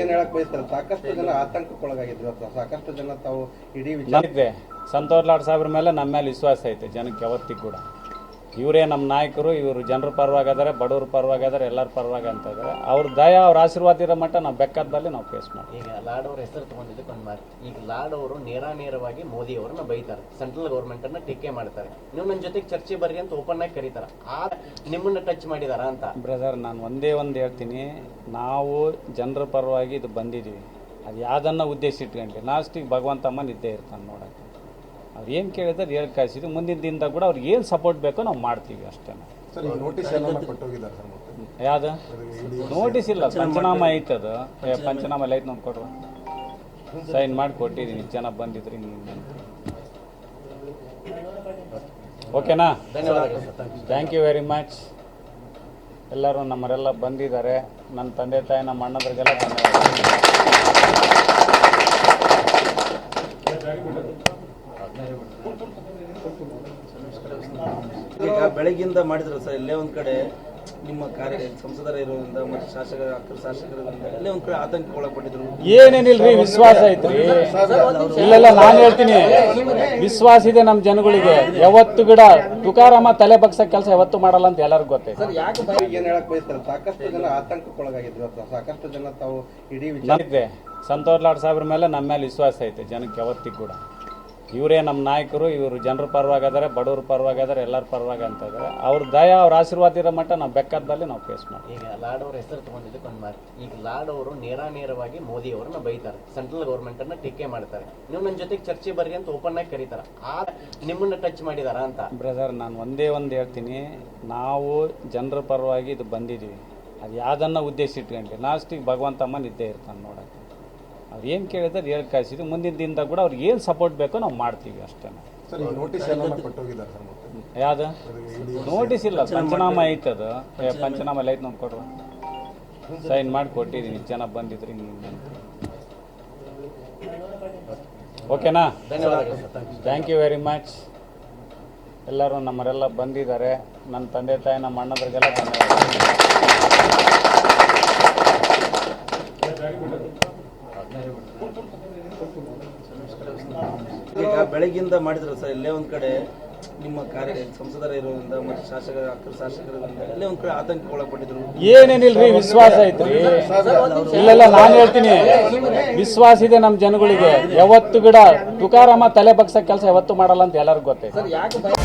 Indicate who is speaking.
Speaker 1: ಏನ್ ಹೇಳಕ್ ಬಯಸ್ತಾರೆ? ಸಾಕಷ್ಟು ಜನ ಆತಂಕಕ್ಕೊಳಗಾಗಿದ್ರು ಸಾಕಷ್ಟು ಜನ ತಾವು ಇಡೀ ವಿಚಾರ
Speaker 2: ಸಂತೋಷ್ ಲಾಡ್ ಸಾಹೇಬ್ರ ಮೇಲೆ ನಮ್ಮ ಮೇಲೆ ವಿಶ್ವಾಸ ಐತೆ, ಜನಕ್ಕೆ ಯಾವತ್ತಿಗೂ ಕೂಡ. ಇವರೇ ನಮ್ಮ ನಾಯಕರು ಇವರು ಜನರ ಪರವಾಗಿ ಅದಾರೆ ಬಡವ್ರ ಪರವಾಗಿ ಅದಾರೆ ಎಲ್ಲರ ಪರವಾಗಿ ಅಂತ ಇದ್ದಾರೆ ಅವ್ರ ದಯ ಅವ್ರ ಆಶೀರ್ವಾದ ಇರೋ ಮಟ್ಟ ನಾವು ಬೆಕ್ಕದಲ್ಲಿ ನಾವು ಫೇಸ್ ಮಾಡ್ತೀವಿ
Speaker 3: ಈಗ ಲಾಡ್ ಅವ್ರ ಹೆಸರು ತಗೊಂಡಿದ್ದಕ್ಕೆ ಒಂದು ಮಾತು. ಈಗ ಲಾಡ್ ಅವರು ನೇರಾನೇರವಾಗಿ ಮೋದಿ ಅವರನ್ನ ಬೈತಾರೆ. ಸೆಂಟ್ರಲ್ ಗೌರ್ಮೆಂಟ್ ಅನ್ನ ಟೀಕೆ ಮಾಡ್ತಾರೆ. ನೀವು ನನ್ನ ಜೊತೆಗೆ ಚರ್ಚೆ ಬರ್ರಿ ಅಂತ ಓಪನ್ ಆಗಿ ಕರೀತಾರ. ಆ ನಿಮ್ಮನ್ನ ಟಚ್ ಮಾಡಿದಾರ ಅಂತ?
Speaker 2: ಬ್ರದರ್ ನಾನು ಒಂದೇ ಒಂದು ಹೇಳ್ತೀನಿ. ನಾವು ಜನರ ಪರವಾಗಿ ಇದು ಬಂದಿದ್ದೀವಿ ಅದು ಯಾವ್ದನ್ನ ಉದ್ದೇಶ ಇಟ್ಕೊಂಡ್ಲಿ? ಲಾಸ್ಟಿಗೆ ಭಗವಂತಮ್ಮ ನಿದ್ದೆ ಇರ್ತಾನೆ ನೋಡೋಕ್ಕೆ. ಅವ್ರು ಏನು ಕೇಳಿದ್ರೆ ಹೇಳಿ ಕಳಿಸಿದ್ವಿ ಮುಂದಿನ ದಿನದಾಗ ಕೂಡ ಅವ್ರಿಗೆ ಏನು ಸಪೋರ್ಟ್ ಬೇಕೋ ನಾವು ಮಾಡ್ತೀವಿ ಅಷ್ಟೇ.
Speaker 4: ಎಲ್ಲ
Speaker 2: ಯಾವ್ದು? ನೋಟಿಸ್ ಇಲ್ಲ ಪಂಚನಾಮ. ಐತೆ ಅದು. ಪಂಚನಾಮ. ಐತೆ ನೋಡಿ ಕೊಡ್ರಿ ಸೈನ್ ಮಾಡಿ ಕೊಟ್ಟಿದ್ದೀನಿ ಜನ ಬಂದಿದ್ರಿ ಓಕೆನಾ ಥ್ಯಾಂಕ್ ಯು ವೆರಿ ಮಚ್ ಎಲ್ಲರೂ ನಮ್ಮರೆಲ್ಲ ಬಂದಿದ್ದಾರೆ. ನನ್ನ ತಂದೆ ತಾಯಿ ನಮ್ಮ ಅಣ್ಣದ್ರಿಗೆಲ್ಲ ಧನ್ಯವಾದ
Speaker 5: ಈಗ ಬೆಳಗ್ಗಿಂದ ಮಾಡಿದ್ರು ಸರ್ ಇಲ್ಲೇ ಒಂದ್ ಕಡೆ ನಿಮ್ಮ ಕಾರ್ಯ ಸಂಸದರ ಇರೋದ್ರಿಂದ ಮತ್ತೆ ಶಾಸಕರ ಅಕ್ಕರ ಶಾಸಕರಿಂದ ಎಲ್ಲೇ ಒಂದ್ ಕಡೆ ಆತಂಕಗೊಳಪಟ್ಟಿದ್ರು.
Speaker 2: ಏನೇನಿಲ್ರಿ ವಿಶ್ವಾಸ ಐತ್ರಿ? ಇಲ್ಲೆಲ್ಲ ನಾನು ಹೇಳ್ತೀನಿ. ವಿಶ್ವಾಸ ಇದೆ ನಮ್ಮ ಜನಗಳಿಗೆ. ಯಾವತ್ತು ಗಿಡ ತುಕಾರಾಮ ತಲೆ ಬಗ್ಸ ಕೆಲಸ ಯಾವತ್ತು ಮಾಡಲ್ಲ ಅಂತ ಎಲ್ಲರಿಗೂ ಗೊತ್ತೈತೆ.
Speaker 1: ಏನ್ ಹೇಳಕ್ ಬಯಸ್ತಾರೆ? ಸಾಕಷ್ಟು ಜನ ಆತಂಕಕ್ಕೊಳಗಾಗಿದ್ರು ಸಾಕಷ್ಟು ಜನ ತಾವು ಇಡೀ
Speaker 2: ಸಂತೋಷ್ ಲಾಡ್ ಸಾಹೇಬ್ರ ಮೇಲೆ ನಮ್ಮ ಮೇಲೆ ವಿಶ್ವಾಸ ಐತೆ ಜನಕ್ಕೆ ಯಾವತ್ತಿಗೂ ಕೂಡ. ಇವರೇ ನಮ್ಮ ನಾಯಕರು ಇವರು ಜನರ ಪರವಾಗಿ ಅದಾರೆ ಬಡವ್ರ ಪರವಾಗಿ ಅದಾರೆ ಎಲ್ಲರ ಪರವಾಗಿ ಅಂತ ಇದ್ದಾರೆ ಅವ್ರ ದಯ ಅವ್ರ ಆಶೀರ್ವಾದ ಇರೋ ಮಟ್ಟ ನಾವು ಬೆಕ್ಕದಲ್ಲಿ ನಾವು ಫೇಸ್ ಮಾಡ್ತೀವಿ.
Speaker 3: ಈಗ ಲಾಡ್ ಅವ್ರ ಹೆಸರು ತಗೊಂಡಿದ್ದಕ್ಕೆ ಒಂದು ಮಾತು. ಈಗ ಲಾಡ್ ಅವರು ನೇರಾನೇರವಾಗಿ ಮೋದಿ ಅವರನ್ನ ಬೈತಾರೆ. ಸೆಂಟ್ರಲ್ ಗೌರ್ಮೆಂಟ್ ಅನ್ನ ಟೀಕೆ ಮಾಡ್ತಾರೆ. ನೀವು ನನ್ನ ಜೊತೆಗೆ ಚರ್ಚೆ ಬರ್ರಿ ಅಂತ ಓಪನ್ ಆಗಿ ಕರೀತಾರೆ. ಆ ನಿಮ್ಮನ್ನ ಟಚ್ ಮಾಡಿದಾರ ಅಂತ.
Speaker 2: ಬ್ರದರ್ ನಾನು ಒಂದೇ ಒಂದು ಹೇಳ್ತೀನಿ. ನಾವು ಜನರ ಪರವಾಗಿ ಇದು ಬಂದಿದ್ದೀವಿ ಅದು ಯಾವುದನ್ನ ಉದ್ದೇಶ ಇಟ್ಕೊಂಡ್ಲಿ. ಲಾಸ್ಟಿಗೆ ಭಗವಂತಮ್ಮ ನಿದ್ದೆ ಇರ್ತಾನೆ ನೋಡೋಕ್ಕೆ. ಅವ್ರು ಏನು ಕೇಳಿದ್ರೆ ಹೇಳಿ ಕಳಿಸಿದ್ವಿ ಮುಂದಿನ ದಿನದಾಗ ಕೂಡ ಅವ್ರಿಗೆ ಏನು ಸಪೋರ್ಟ್ ಬೇಕೋ ನಾವು ಮಾಡ್ತೀವಿ ಅಷ್ಟೇ.
Speaker 4: ಎಲ್ಲ
Speaker 2: ಯಾವ್ದು? ನೋಟಿಸ್ ಇಲ್ಲ. ಪಂಚನಾಮ ಐತೆ ಅದು ಪಂಚನಾಮ. ಐತೆ ನೋಡಿ ಕೊಡ್ರ. ಸೈನ್ ಮಾಡಿ ಕೊಟ್ಟಿದ್ದೀನಿ ಜನ ಬಂದಿದ್ರಿ ಓಕೆನಾ?
Speaker 3: ಧನ್ಯವಾದಗಳು sir.
Speaker 2: Thank you very much ಎಲ್ಲರೂ ನಮ್ಮರೆಲ್ಲ ಬಂದಿದ್ದಾರೆ. ನನ್ನ ತಂದೆ ತಾಯಿ ನಮ್ಮ ಅಣ್ಣದ್ರಿಗೆಲ್ಲ ಧನ್ಯವಾದ
Speaker 5: ಈಗ ಬೆಳಗಿಂದ ಮಾಡಿದ್ರು ಸರ್, ಇಲ್ಲೇ ಒಂದ್ ಕಡೆ ನಿಮ್ಮ ಕಾರ್ಯ ಸಂಸದರ ಇರೋದ್ರಿಂದ ಮತ್ತೆ ಶಾಸಕರ ಶಾಸಕರಿಂದ ಎಲ್ಲೇ ಒಂದ್ ಕಡೆ ಆತಂಕಗೊಳಪಟ್ಟಿದ್ರು
Speaker 2: ಏನೇನಿಲ್ರಿ, ವಿಶ್ವಾಸ ಐತ್ರಿ? ಇಲ್ಲೆಲ್ಲ ನಾನು ಹೇಳ್ತೀನಿ. ವಿಶ್ವಾಸ ಇದೆ ನಮ್ಮ ಜನಗಳಿಗೆ. ಯಾವತ್ತು ಗಿಡ ತುಕಾರಾಮ ತಲೆ ಬಗ್ಸ ಕೆಲಸ ಯಾವತ್ತು ಮಾಡಲ್ಲ ಅಂತ ಎಲ್ಲರಿಗೂ ಗೊತ್ತೈತೆ